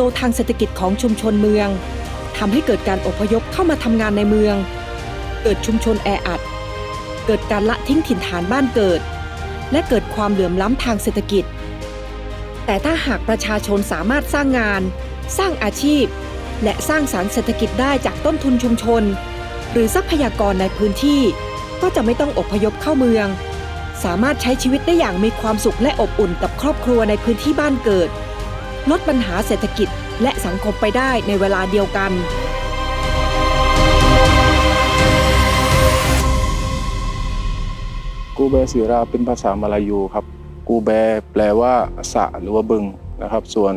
โตทางเศรษฐกิจของชุมชนเมืองทำให้เกิดการอพยพเข้ามาทำงานในเมือง เกิดชุมชนแออัด เกิดการละทิ้งถิ่นฐานบ้านเกิด และเกิดความเหลื่อมล้ำทางเศรษฐกิจ แต่ถ้าหากประชาชนสามารถสร้างงาน สร้างอาชีพ และสร้างสารรค์เศรษฐกิจได้จากต้นทุนชุมชน หรือทรัพยากรในพื้นที่ ก็จะไม่ต้องอพยพเข้าเมือง สามารถใช้ชีวิตได้อย่างมีความสุขและอบอุ่นกับครอบครัวในพื้นที่บ้านเกิด ลดปัญหาเศรษฐกิจและสังคมไปได้ในเวลาเดียวกัน กูแบศิราเป็นภาษามาลายูครับ กูแบแปลว่าสระหรือว่าบึงนะครับ ส่วน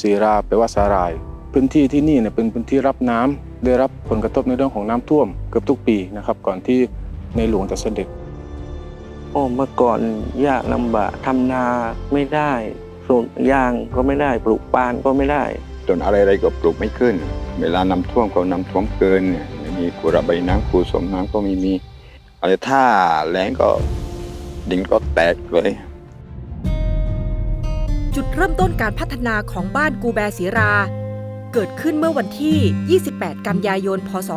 ศิราแปลว่าสาหร่าย พื้นที่ที่นี่เนี่ยเป็นพื้นที่รับน้ำได้รับผลกระทบในเรื่องของน้ำท่วมเกือบทุกปีนะครับ ก่อนที่ในหลวงจะเสด็จโอ้เมื่อก่อนยากลำบากทำนาไม่ได้ ปลูกยางก็ไม่ได้ ปลูกปาล์มก็ไม่ได้ต้นอะไรๆก็ปลูกไม่ขึ้น เวลาน้ำท่วมก็น้ำท่วมเกินเนี่ยไม่มีกูระบายน้ำกูสมน้ำก็ไม่มีอะไรถ้าแรงก็ดินก็แตกเลย จุดเริ่มต้นการพัฒนาของบ้านกูแบศิรา เกิดขึ้นเมื่อวันที่ 28 กันยายน พศ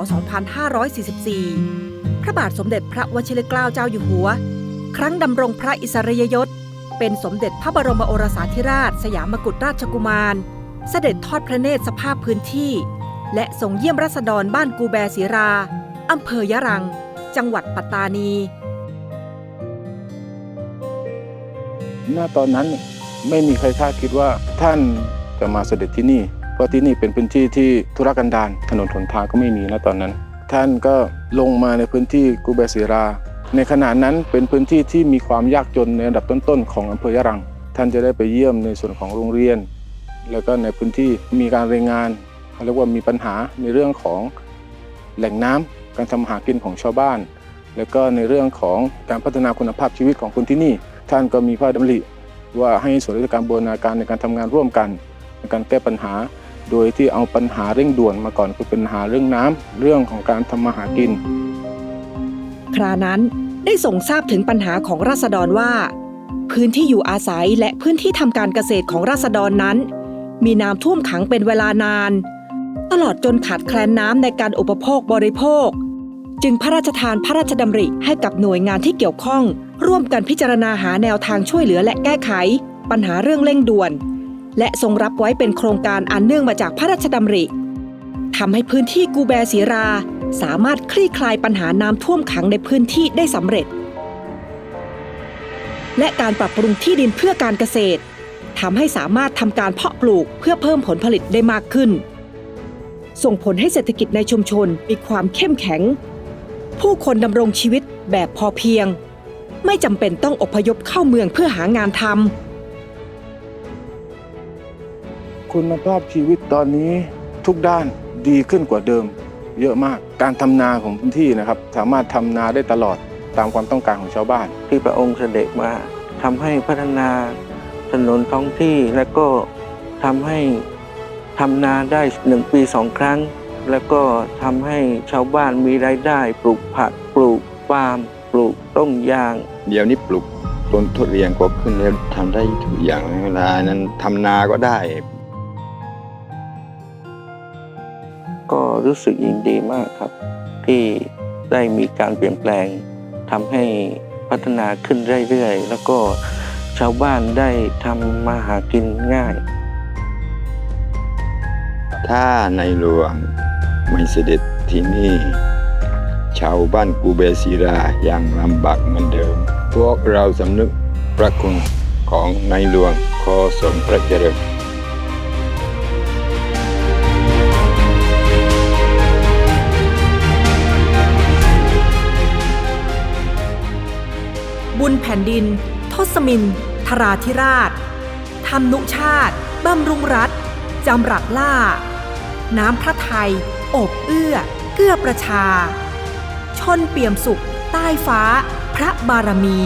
2544 พระบาทสมเด็จพระวชิรเกล้าเจ้าอยู่หัว ครั้งดำรงพระอิสริยยศ เป็นสมเด็จพระบรมโอรสาธิราช สยามกุฎราชกุมาร เสด็จทอดพระเนตรสภาพพื้นที่ และทรงเยี่ยมรัษฎรบ้านกูแบศิราอำเภอยะรัง จังหวัดปัตตานีหน้าตอนนั้นไม่มีใครคาดคิดว่าท่านจะมาเสด็จที่นี่ เพราะที่นี่เป็นพื้นที่ที่ธุรกันดารถนนหนทางก็ไม่มีนะตอนนั้น ท่านก็ลงมาในพื้นที่กูเบศิรา ในขณะนั้นเป็นพื้นที่ที่มีความยากจนในอันดับต้นๆของอำเภอยะรัง ท่านจะได้ไปเยี่ยมในส่วนของโรงเรียน แล้วก็ในพื้นที่มีการรายงานเขาเรียกว่ามีปัญหาในเรื่องของแหล่งน้ำการทำหากินของชาวบ้าน แล้วก็ในเรื่องของการพัฒนาคุณภาพชีวิตของคนที่นี่ ท่านก็มีพระดำริว่าให้ส่วนราชการบูรณาการในการทำงานร่วมกัน ในการแก้ปัญหา โดยที่เอาปัญหาเร่งด่วนมาก่อนคือปัญหาเรื่องน้ำเรื่องของการทำมาหากิน ครานั้น ได้ส่งทราบถึงปัญหาของราษฎรว่า พื้นที่อยู่อาศัยและพื้นที่ทำการเกษตรของราษฎรนั้น มีน้ำท่วมขังเป็นเวลานาน ตลอดจนขาดแคลนน้ำในการอุปโภคบริโภค จึงพระราชทานพระราชดำริให้กับหน่วยงานที่เกี่ยวข้อง ร่วมกันพิจารณาหาแนวทางช่วยเหลือและแก้ไข ปัญหาเรื่องเร่งด่วน และทรงรับไว้เป็นโครงการอันเนื่องมาจากพระราชดำริทำให้พื้นที่กูแบศิรา สามารถคลี่คลายปัญหาน้ำท่วมขังในพื้นที่ได้สำเร็จ และการปรับปรุงที่ดินเพื่อการเกษตรทำให้สามารถทำการเพาะปลูกเพื่อเพิ่มผลผลิตได้มากขึ้น ส่งผลให้เศรษฐกิจในชุมชนมีความเข้มแข็ง ผู้คนดำรงชีวิตแบบพอเพียง ไม่จำเป็นต้องอพยพเข้าเมืองเพื่อหางานทำคุณภาพชีวิตตอนนี้ทุกด้านดีขึ้นกว่าเดิม เยอะมาก การทำนาของพื้นที่นะครับ สามารถทำนาได้ตลอดตามความต้องการของชาวบ้าน ที่พระองค์เสด็จมาทำให้พัฒนาถนนท้องที่และก็ทำให้ทำนาได้หนึ่งปีสองครั้ง แล้วก็ทำให้ชาวบ้านมีรายได้ปลูกผักปลูกปาล์มปลูกต้นยาง เดี๋ยวนี้ปลูกต้นทุเรียนก็ขึ้นแล้วทำได้ทุกอย่างเวลานั้นทำนาก็ได้ รู้สึกยินดีมากครับ ที่ได้มีการเปลี่ยนแปลงทำให้พัฒนาขึ้นเรื่อยๆ แล้วก็ชาวบ้านได้ทำมาหากินง่าย ถ้าในหลวงไม่เสด็จที่นี่ ชาวบ้านกูเบศิรายังลำบากเหมือนเดิม พวกเราสำนึกพระคุณของในหลวงขอสมพระเจริญ ผ่นดิน ทศมินธราธิราชธรรมนุชาติบำรุงรัฐ จำรักล่า น้ำพระไทย อบเอื้อ เกื้อประชา ชนเปี่ยมสุข ใต้ฟ้า พระบารมี